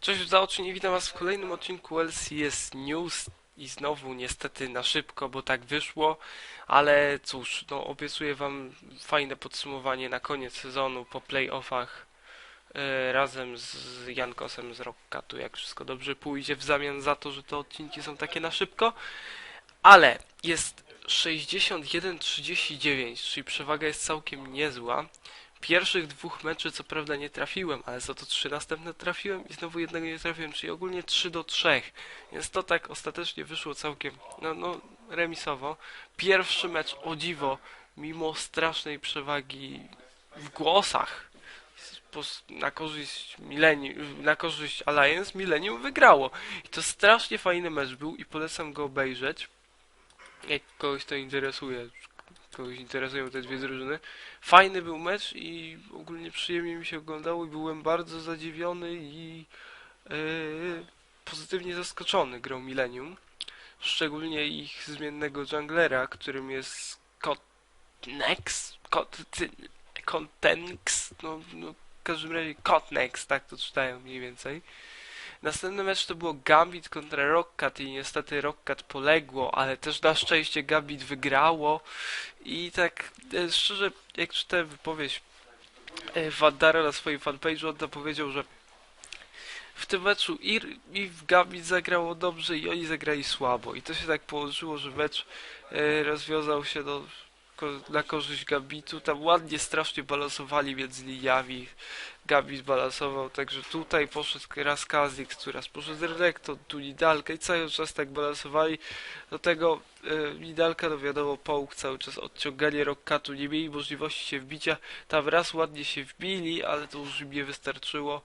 Cześć zaocznie, witam was w kolejnym odcinku LCS News i znowu niestety na szybko, bo tak wyszło, ale cóż, no obiecuję wam fajne podsumowanie na koniec sezonu po playoffach e, razem z Jankosem z Rockcatu, jak wszystko dobrze pójdzie w zamian za to, że te odcinki są takie na szybko, ale jest 61-39, czyli przewaga jest całkiem niezła. Pierwszych dwóch meczy co prawda nie trafiłem, ale za to trzy następne trafiłem i znowu jednego nie trafiłem, czyli ogólnie 3 do 3. Więc to tak ostatecznie wyszło całkiem, no, no remisowo. Pierwszy mecz o dziwo, mimo strasznej przewagi w głosach na korzyść Millennium, na korzyść Alliance, Millennium wygrało. I to strasznie fajny mecz był i polecam go obejrzeć. Jak kogoś to interesuje, kogoś interesują te dwie drużyny. Fajny był mecz i ogólnie przyjemnie mi się oglądało i byłem bardzo zadziwiony i yy, pozytywnie zaskoczony grą Millennium. Szczególnie ich zmiennego junglera, którym jest Kotnex, Kot, ty- Contenx, no, no w każdym razie Kotnex, tak to czytają mniej więcej. Następny mecz to było Gambit kontra Rockcat i niestety Rockcat poległo, ale też na szczęście Gambit wygrało. I tak e, szczerze, jak czytałem wypowiedź e, Wandara na swoim fanpage'u, on tam powiedział, że w tym meczu i, i w Gambit zagrało dobrze i oni zagrali słabo. I to się tak położyło, że mecz e, rozwiązał się do, ko, na korzyść Gambitu, tam ładnie strasznie balansowali między liniami, Gambit balansował, także tutaj poszedł raz Kazix, raz poszedł Renekton, tu Nidalka i cały czas tak balansowali. Do tego e, Nidalka, no wiadomo, połóg cały czas odciąganie Rockatu, nie mieli możliwości się wbicia. Tam raz ładnie się wbili, ale to już im nie wystarczyło.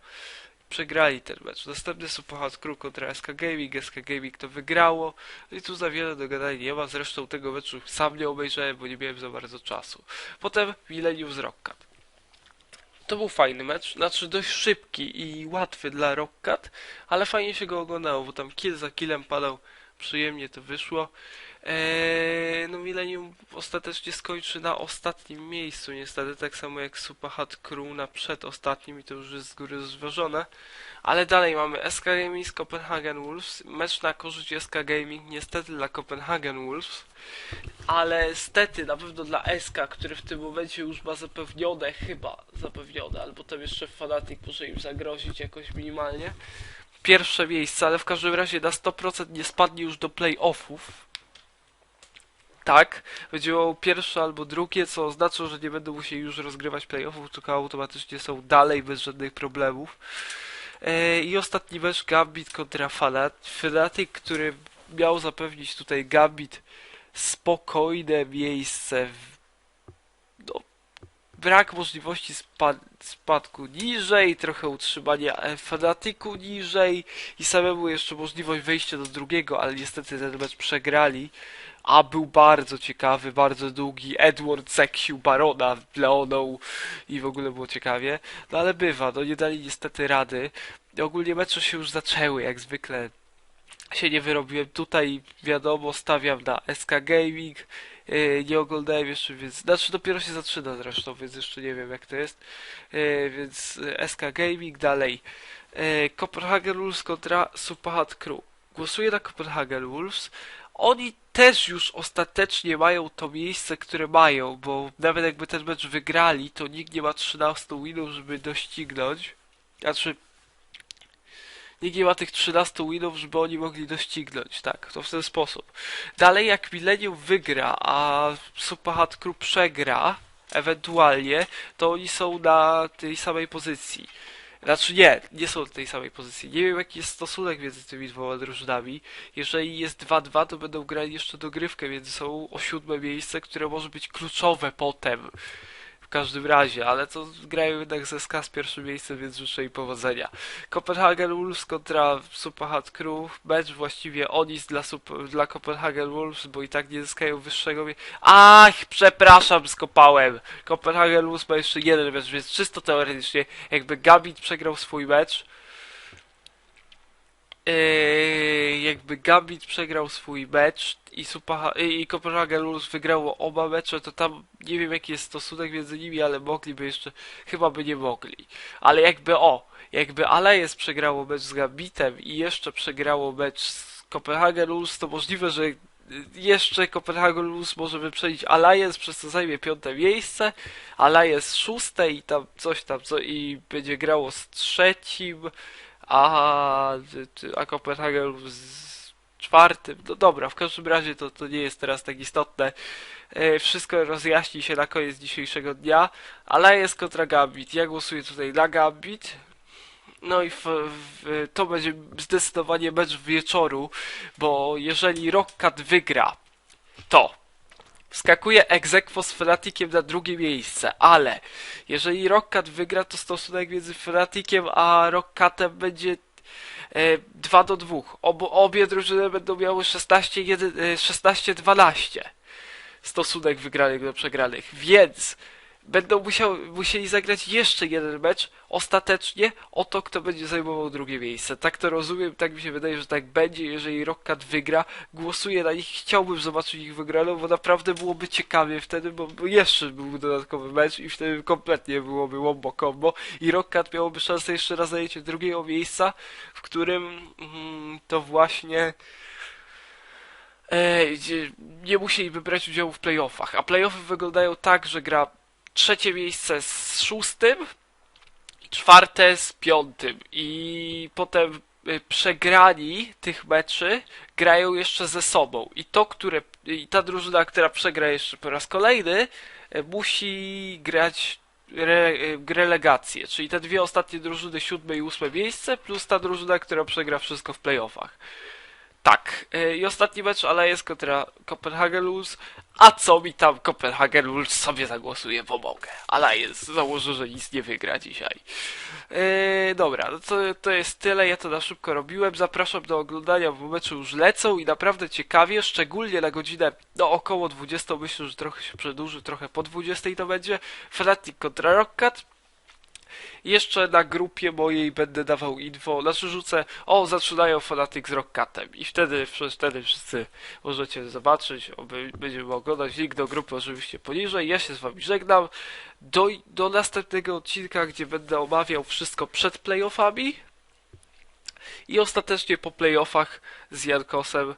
Przegrali ten mecz. Następny Superhot Crew kontra SK Gaming. SK Gaming to wygrało. I tu za wiele do gadania nie ma. Zresztą tego meczu sam nie obejrzałem, bo nie miałem za bardzo czasu. Potem Millennium z Rockcat. To był fajny mecz, znaczy dość szybki i łatwy dla Rockcat, ale fajnie się go oglądało, bo tam kill za killem padał, przyjemnie to wyszło. Eee, no Millennium ostatecznie skończy na ostatnim miejscu, niestety tak samo jak Superhot Crew na przedostatnim i to już jest z góry zważone. Ale dalej mamy SK Gaming z Copenhagen Wolves, mecz na korzyść SK Gaming niestety dla Copenhagen Wolves. Ale stety, na pewno dla SK, który w tym momencie już ma zapewnione, chyba zapewnione, albo tam jeszcze Fanatic może im zagrozić jakoś minimalnie. Pierwsze miejsce, ale w każdym razie na 100% nie spadnie już do playoffów. Tak, będzie miało pierwsze albo drugie, co oznacza, że nie będą musieli już rozgrywać playoffów, tylko automatycznie są dalej bez żadnych problemów. E, I ostatni mecz Gambit kontra Fnatic, który miał zapewnić tutaj Gambit spokojne miejsce w, brak możliwości spa, spadku niżej, trochę utrzymania Fanatiku niżej i samemu jeszcze możliwość wejścia do drugiego, ale niestety ten mecz przegrali. A był bardzo ciekawy, bardzo długi. Edward seksił Barona Leoną i w ogóle było ciekawie. No ale bywa, no nie dali niestety rady. Ogólnie mecze się już zaczęły, jak zwykle się nie wyrobiłem. Tutaj wiadomo, stawiam na SK Gaming. Yy, nie oglądałem jeszcze, więc. Znaczy dopiero się zaczyna zresztą, więc jeszcze nie wiem jak to jest. Yy, więc yy, SK Gaming dalej. Copenhagen Wolves kontra Superhot Crew. Głosuję na Copenhagen Wolves. Oni też już ostatecznie mają to miejsce, które mają, bo nawet jakby ten mecz wygrali, to nikt nie ma 13 winów, żeby doścignąć. Znaczy, nikt nie ma tych 13 winów, żeby oni mogli doścignąć, tak, to w ten sposób. Dalej, jak Millennium wygra, a Superhot Crew przegra, ewentualnie, to oni są na tej samej pozycji. Znaczy nie, nie są na tej samej pozycji. Nie wiem jaki jest stosunek między tymi dwoma drużynami. Jeżeli jest 2-2, to będą grali jeszcze dogrywkę między sobą o siódme miejsce, które może być kluczowe potem. W każdym razie, ale to grają jednak ze SK z pierwszym miejscem, więc życzę im powodzenia. Copenhagen Wolves kontra Superhot Crew. Mecz właściwie onis dla, dla Copenhagen Wolves, bo i tak nie zyskają wyższego Ach, przepraszam, skopałem. Copenhagen Wolves ma jeszcze jeden mecz, więc czysto teoretycznie, jakby Gambit przegrał swój mecz, Yy, jakby Gambit przegrał swój mecz i, Supaha, i i Kopenhagen Ulus wygrało oba mecze, to tam nie wiem jaki jest stosunek między nimi, ale mogliby jeszcze, chyba by nie mogli. Ale jakby o, jakby Alliance przegrało mecz z Gambitem i jeszcze przegrało mecz z Kopenhagen Ulus, to możliwe, że jeszcze Kopenhagen Ulus może wyprzedzić Alliance, przez co zajmie piąte miejsce, Alliance szóste i tam coś tam, co i będzie grało z trzecim, a, a Kopenhagen z czwartym. No dobra, w każdym razie to, to nie jest teraz tak istotne. E, wszystko rozjaśni się na koniec dzisiejszego dnia. Ale jest kontra Gambit. Ja głosuję tutaj na Gambit. No i w, w, to będzie zdecydowanie mecz wieczoru, bo jeżeli Rockcat wygra, to Skakuje Exequo z Fnaticiem na drugie miejsce, ale jeżeli Rockcat wygra, to stosunek między Fnaticiem a Rockcatem będzie e, 2 do 2. Obo, obie drużyny będą miały 16-12 e, 16 stosunek wygranych do przegranych, więc będą musiał, musieli zagrać jeszcze jeden mecz ostatecznie o to, kto będzie zajmował drugie miejsce. Tak to rozumiem, tak mi się wydaje, że tak będzie, jeżeli Rockcat wygra. Głosuję na nich, chciałbym zobaczyć ich wygraną, bo naprawdę byłoby ciekawie wtedy, bo jeszcze był dodatkowy mecz i wtedy kompletnie byłoby wombo combo i Rockcat miałoby szansę jeszcze raz zajęcie drugiego miejsca, w którym mm, to właśnie e, nie musieliby brać udziału w playoffach. A playoffy wyglądają tak, że gra trzecie miejsce z szóstym, czwarte z piątym. I potem y, przegrani tych meczy grają jeszcze ze sobą. I to, które i ta drużyna, która przegra jeszcze po raz kolejny y, musi grać re, y, relegację, czyli te dwie ostatnie drużyny, siódme i ósme miejsce, plus ta drużyna, która przegra wszystko w playoffach. Tak, y, i ostatni mecz, ale jest kontra Copenhagen Wolves, a co mi tam Copenhagen Wolves sobie zagłosuje, pomogę. Ale jest, założę, że nic nie wygra dzisiaj. Yy, dobra, no to, to jest tyle, ja to na szybko robiłem, zapraszam do oglądania, bo mecze już lecą i naprawdę ciekawie, szczególnie na godzinę no około 20, myślę, że trochę się przedłuży, trochę po 20 to będzie, Fnatic kontra Rockcat, jeszcze na grupie mojej będę dawał info, znaczy rzucę, o, zaczynają Fanatic z Rockcatem i wtedy, wtedy wszyscy możecie zobaczyć, będziemy oglądać, link do grupy oczywiście poniżej, ja się z wami żegnam, do, do następnego odcinka, gdzie będę omawiał wszystko przed playoffami. I ostatecznie po playoffach z Jankosem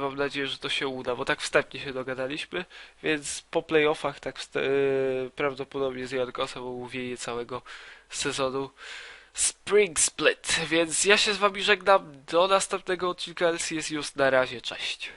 mam nadzieję, że to się uda, bo tak wstępnie się dogadaliśmy, więc po playoffach tak e, prawdopodobnie z Jankosem omówienie całego sezonu. Spring Split, więc ja się z wami żegnam. Do następnego odcinka LCS już na razie, cześć.